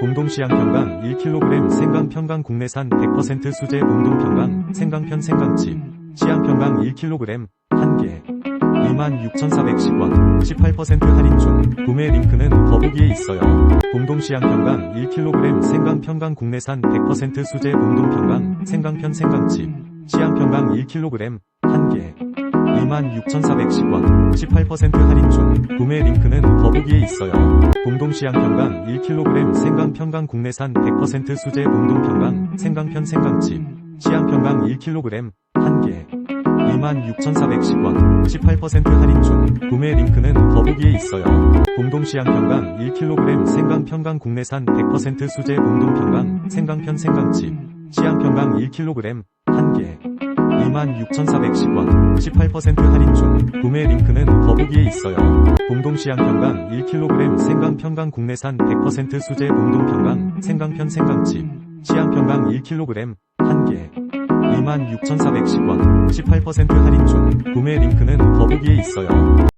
봉동시양 평강 1kg 생강 평강 국내산 100% 수제 봉동 평강 생강편 생강칩. 시양 평강 1kg 1개. 26,410원. 18% 할인 중 구매 링크는 더보기에 있어요. 봉동시양 평강 1kg 생강 평강 국내산 100% 수제 봉동 평강 생강편 생강칩. 시양 평강 1kg 1개 26,410원 18% 할인 중 구매 링크는 더보기에 있어요. 봉동시양 평강 1kg 생강 평강 국내산 100% 수제 봉동 평강 생강편 생강칩 시양 평강 1kg 1개 26,410원 18% 할인 중 구매 링크는 더보기에 있어요. 봉동시양 평강 1kg 생강 평강 국내산 100% 수제 봉동 평강 생강편 생강칩 시양 평강 1kg 1개. 26,410원. 18% 할인 중 구매 링크는 더보기에 있어요. 봉동시양 평강 1kg 생강 평강 국내산 100% 수제 봉동 평강 생강편 생강칩 시양 평강 1kg 1개. 26,410원. 18% 할인 중 구매 링크는 더보기에 있어요.